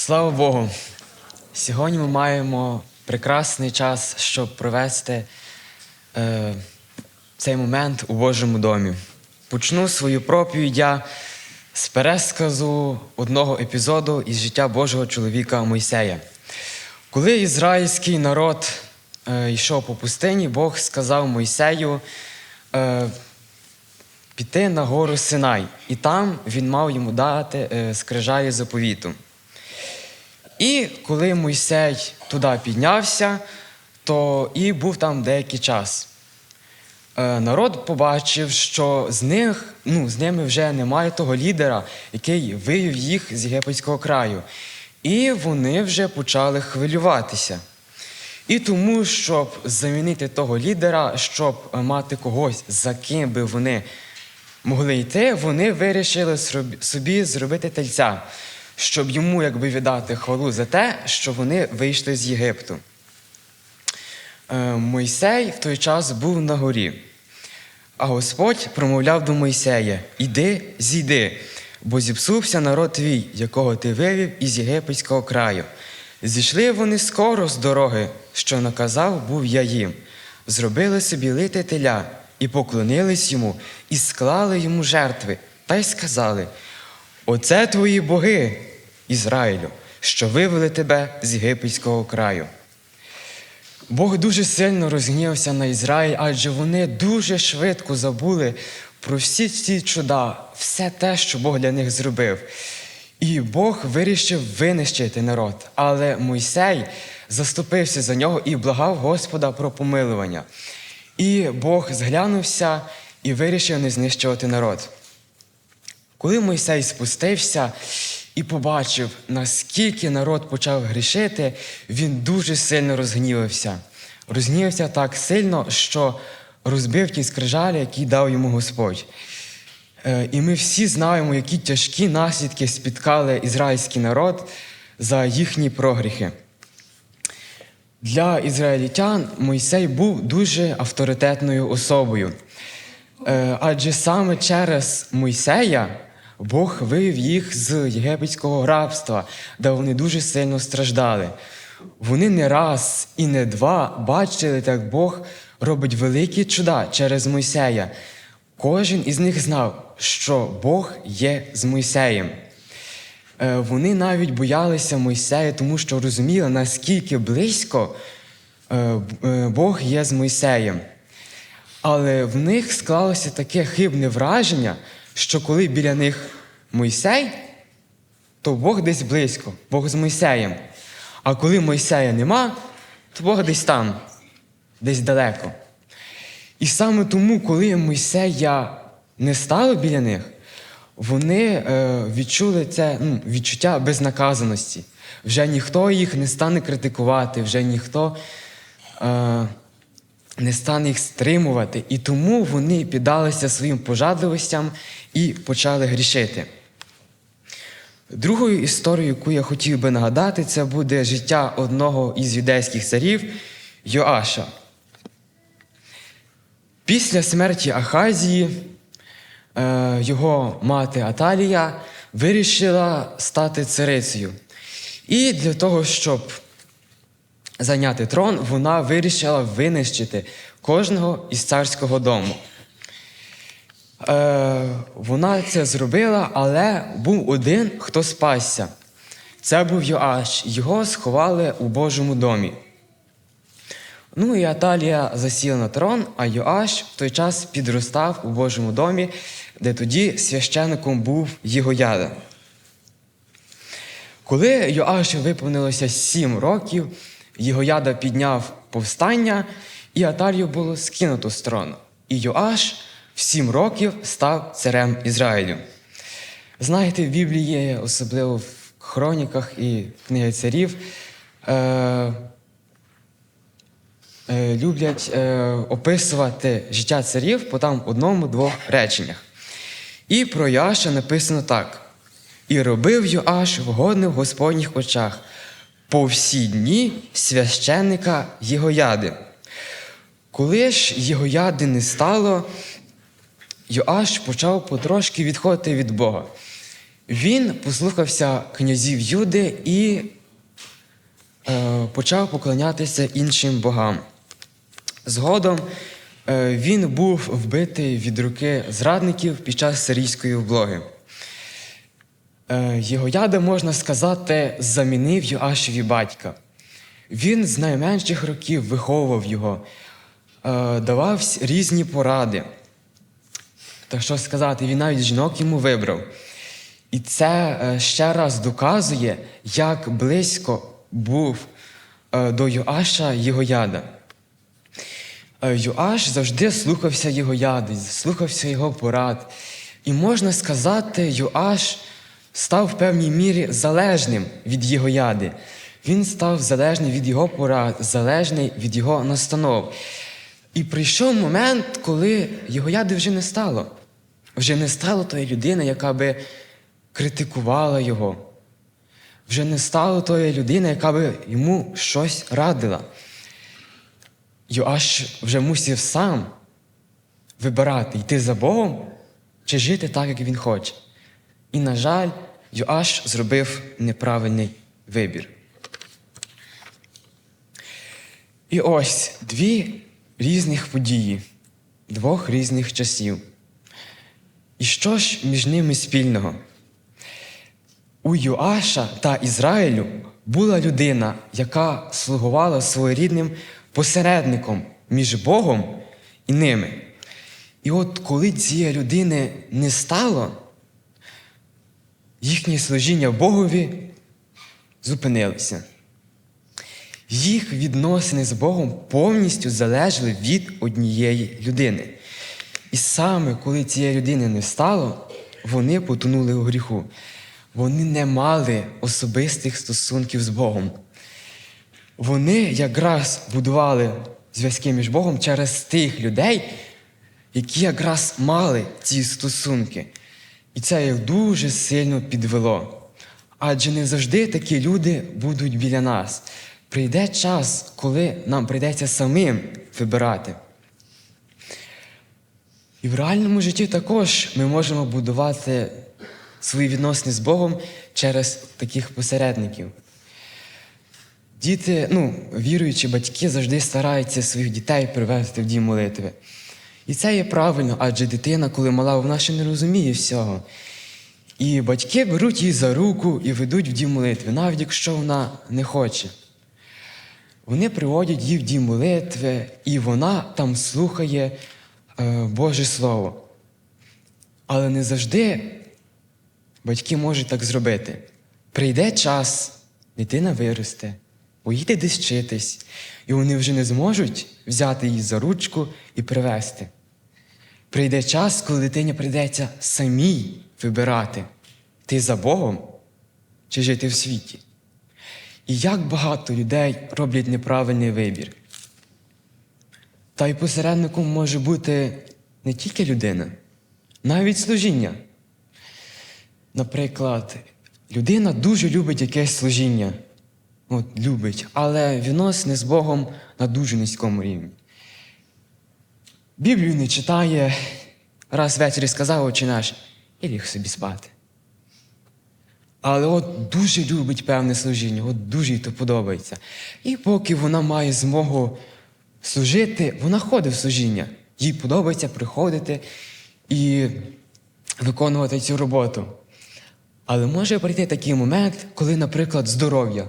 Слава Богу! Сьогодні ми маємо прекрасний час, щоб провести е, цей момент у Божому домі. Почну свою проповідь я з пересказу одного епізоду із життя Божого чоловіка Мойсея. Коли ізраїльський народ е, йшов по пустині, Бог сказав Мойсею е, піти на гору Синай, і там він мав йому дати е, скрижалі заповіту. І коли Мойсей туди піднявся, то і був там деякий час. Е, Народ побачив, що з них, ну, з ними вже немає того лідера, який вивів їх з єгипетського краю. І вони вже почали хвилюватися. І тому, щоб замінити того лідера, щоб мати когось, за ким би вони могли йти, вони вирішили собі зробити тельця, щоб йому якби віддати хвалу за те, що вони вийшли з Єгипту. Е, Мойсей в той час був на горі. А Господь промовляв до Мойсея: Іди, зійди, бо зіпсувся народ твій, якого ти вивів із єгипетського краю. Зійшли вони скоро з дороги, що наказав був я їм. Зробили собі лите теля, і поклонились йому, і склали йому жертви, та й сказали: Оце твої боги, Ізраїлю, що вивели тебе з єгипетського краю. Бог дуже сильно розгнівався на Ізраїль, адже вони дуже швидко забули про всі ці чуда, все те, що Бог для них зробив. І Бог вирішив винищити народ. Але Мойсей заступився за нього і благав Господа про помилування. І Бог зглянувся і вирішив не знищувати народ. Коли Мойсей спустився і побачив, наскільки народ почав грішити, він дуже сильно розгнівався. Розгнівався так сильно, що розбив ті скрижалі, які дав йому Господь. Е, І ми всі знаємо, які тяжкі наслідки спіткали ізраїльський народ за їхні прогріхи. Для ізраїльтян Мойсей був дуже авторитетною особою. Е, Адже саме через Мойсея Бог вивів їх з єгипетського рабства, де вони дуже сильно страждали. Вони не раз і не два бачили, як Бог робить великі чуда через Мойсея. Кожен із них знав, що Бог є з Мойсеєм. Е, Вони навіть боялися Мойсея, тому що розуміли, наскільки близько е, е, Бог є з Мойсеєм. Але в них склалося таке хибне враження, що коли біля них Мойсей, то Бог десь близько, Бог з Мойсеєм. А коли Мойсея нема, то Бог десь там, десь далеко. І саме тому, коли Мойсея не стало біля них, вони е, відчули це ну, відчуття безнаказаності. Вже ніхто їх не стане критикувати, вже ніхто е, не стане їх стримувати. І тому вони піддалися своїм пожадливостям і почали грішити. Другою історією, яку я хотів би нагадати, це буде життя одного із юдейських царів Йоаша. Після смерті Ахазії е, його мати Аталія вирішила стати царицею. І для того, щоб зайняти трон, вона вирішила винищити кожного із царського дому. Е, вона це зробила, але був один, хто спасся. Це був Йоаш. Його сховали у Божому домі. Ну і Аталія засіла на трон, а Йоаш в той час підростав у Божому домі, де тоді священником був Єгояда. Коли Йоашу виповнилося сім років, Єгояда підняв повстання, і Аталію було скинуто з трону. І Йоаш в сім років став царем Ізраїлю. Знаєте, в Біблії, особливо в хроніках і книги царів, е, е, люблять е, описувати життя царів по там одному-двох реченнях. І про Йоаша написано так: І робив Йоаш вгодне в Господніх очах по всі дні священника Єгояди. Коли ж Єгояди не стало, Йоаш почав потрошки відходити від Бога. Він послухався князів Юди і е, почав поклонятися іншим богам. Згодом е, він був вбитий від руки зрадників під час сирійської облоги. Е, Єгояда, можна сказати, замінив Йоашеві батька. Він з найменших років виховував його, е, давав різні поради. Та що сказати, він навіть жінок йому вибрав. І це е, ще раз доказує, як близько був е, до Йоаша Єгояда. Е, Йоаш завжди слухався Єгояди, слухався його порад. І можна сказати, Йоаш став в певній мірі залежним від Єгояди. Він став залежний від його порад, залежний від його настанов. І прийшов момент, коли Єгояди вже не стало. Вже не стало тої людини, яка би критикувала його. Вже не стало тої людини, яка би йому щось радила. Йоаш вже мусив сам вибирати, йти за Богом чи жити так, як він хоче. І, на жаль, Йоаш зробив неправильний вибір. І ось дві різних події, двох різних часів. І що ж між ними спільного? У Йоаша та Ізраїлю була людина, яка слугувала своєрідним посередником між Богом і ними. І от коли цієї людини не стало, їхнє служіння Богові зупинилося. Їх відносини з Богом повністю залежали від однієї людини. І саме коли цієї людини не стало, вони потонули у гріху. Вони не мали особистих стосунків з Богом. Вони якраз будували зв'язки між Богом через тих людей, які якраз мали ці стосунки. І це їх дуже сильно підвело. Адже не завжди такі люди будуть біля нас. Прийде час, коли нам прийдеться самим вибирати. І в реальному житті також ми можемо будувати свої відносини з Богом через таких посередників. Діти, ну, віруючі батьки завжди стараються своїх дітей привести в дім молитви. І це є правильно, адже дитина, коли мала, вона ще не розуміє всього. І батьки беруть її за руку і ведуть в дім молитви, навіть якщо вона не хоче. Вони приводять її в дім молитви, і вона там слухає е, Боже Слово. Але не завжди батьки можуть так зробити. Прийде час, дитина виросте, поїде десь вчитись, і вони вже не зможуть взяти її за ручку і привести. Прийде час, коли дитині прийдеться самій вибирати, ти за Богом чи жити в світі. І як багато людей роблять неправильний вибір. Та й посередником може бути не тільки людина, навіть служіння. Наприклад, людина дуже любить якесь служіння, от, любить, але відносини з Богом на дуже низькому рівні. Біблію не читає, раз ввечері сказав очі наш і ліг собі спати. Але от дуже любить певне служіння, от дуже їй то подобається. І поки вона має змогу служити, вона ходить в служіння. Їй подобається приходити і виконувати цю роботу. Але може прийти такий момент, коли, наприклад, здоров'я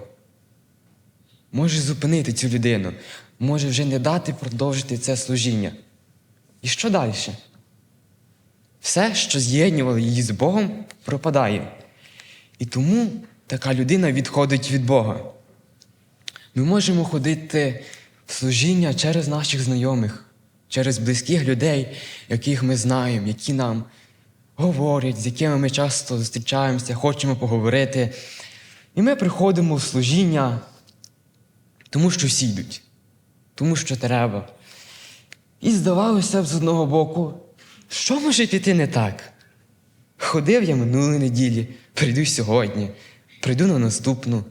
може зупинити цю людину, може вже не дати продовжити це служіння. І що далі? Все, що з'єднувало її з Богом, пропадає. І тому така людина відходить від Бога. Ми можемо ходити в служіння через наших знайомих, через близьких людей, яких ми знаємо, які нам говорять, з якими ми часто зустрічаємося, хочемо поговорити. І ми приходимо в служіння, тому що всі йдуть, тому що треба. І здавалося б, з одного боку, що може піти не так? Ходив я минулої неділі, прийду сьогодні, прийду на наступну.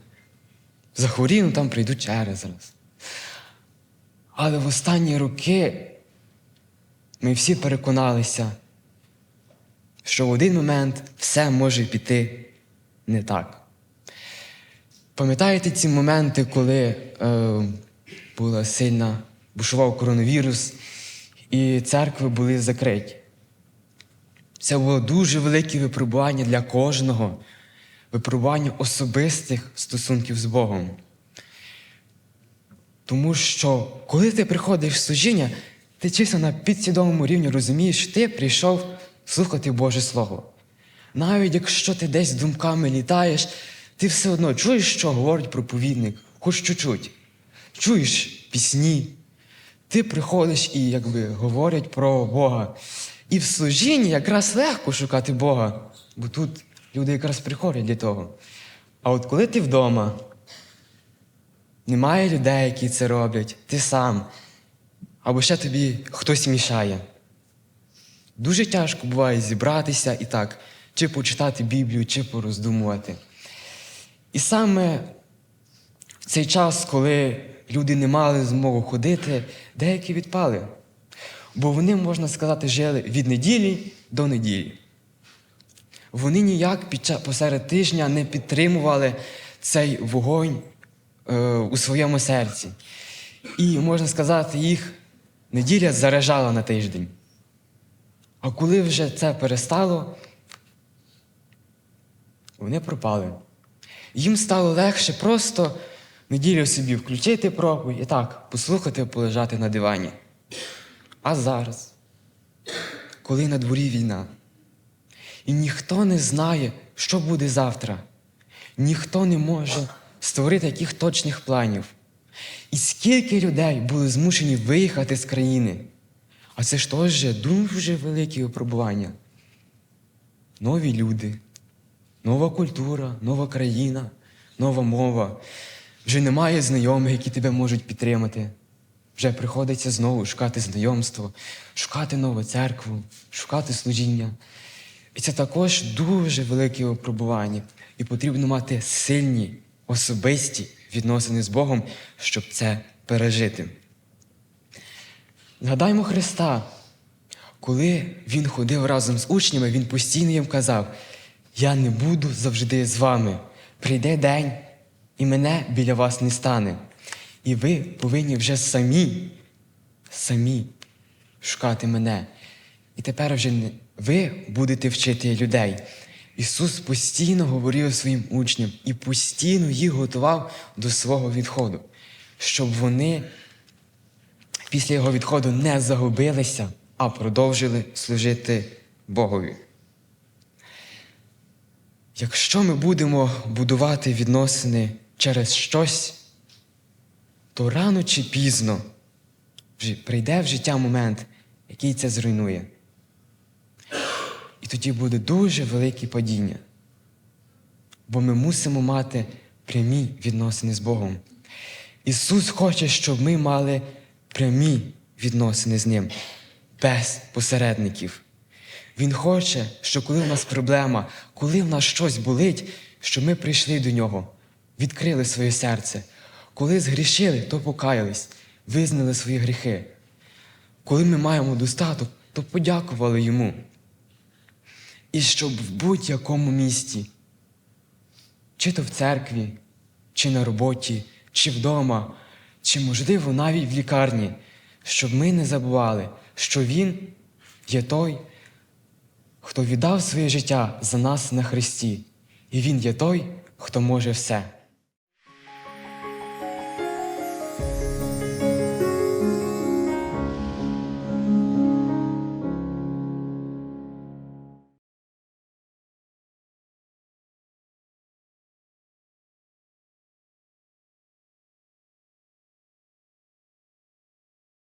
Захворів, ну там прийду через раз. Але в останні роки ми всі переконалися, що в один момент все може піти не так. Пам'ятаєте ці моменти, коли е, була сильна, бушував коронавірус, і церкви були закриті? Це було дуже велике випробування для кожного, випробування особистих стосунків з Богом. Тому що, коли ти приходиш в служіння, ти чисто на підсвідомому рівні розумієш, що ти прийшов слухати Боже Слово. Навіть якщо ти десь думками літаєш, ти все одно чуєш, що говорить проповідник, хоч чуть-чуть. Чуєш пісні. Ти приходиш і якби говорять про Бога. І в служінні якраз легко шукати Бога, бо тут люди якраз приходять для того. А от коли ти вдома, немає людей, які це роблять, ти сам, або ще тобі хтось мішає. Дуже тяжко буває зібратися і так, чи почитати Біблію, чи пороздумувати. І саме в цей час, коли люди не мали змогу ходити, деякі відпали. Бо вони, можна сказати, жили від неділі до неділі. Вони ніяк під час посеред тижня не підтримували цей вогонь е, у своєму серці. І, можна сказати, їх неділя заражала на тиждень. А коли вже це перестало, вони пропали. Їм стало легше просто неділю собі включити проповідь і так, послухати, полежати на дивані. А зараз, коли на дворі війна, і ніхто не знає, що буде завтра, ніхто не може створити таких точних планів. І скільки людей були змушені виїхати з країни, а це ж теж дуже великі випробування. Нові люди, нова культура, нова країна, нова мова. Вже немає знайомих, які тебе можуть підтримати. Вже приходиться знову шукати знайомство, шукати нову церкву, шукати служіння. І це також дуже велике випробування. І потрібно мати сильні, особисті відносини з Богом, щоб це пережити. Згадаймо Христа, коли Він ходив разом з учнями, Він постійно їм казав: Я не буду завжди з вами. Прийде день, і мене біля вас не стане. І ви повинні вже самі, самі шукати мене. І тепер вже ви будете вчити людей. Ісус постійно говорив своїм учням і постійно їх готував до свого відходу, щоб вони після його відходу не загубилися, а продовжили служити Богові. Якщо ми будемо будувати відносини через щось, то рано чи пізно прийде в життя момент, який це зруйнує. І тоді буде дуже велике падіння. Бо ми мусимо мати прямі відносини з Богом. Ісус хоче, щоб ми мали прямі відносини з Ним, без посередників. Він хоче, що коли в нас проблема, коли в нас щось болить, щоб ми прийшли до Нього, відкрили своє серце. Коли згрішили, то покаялись, визнали свої гріхи. Коли ми маємо достаток, то подякували Йому. І щоб в будь-якому місті, чи то в церкві, чи на роботі, чи вдома, чи, можливо, навіть в лікарні, щоб ми не забували, що Він є той, хто віддав своє життя за нас на Христі, і Він є той, хто може все.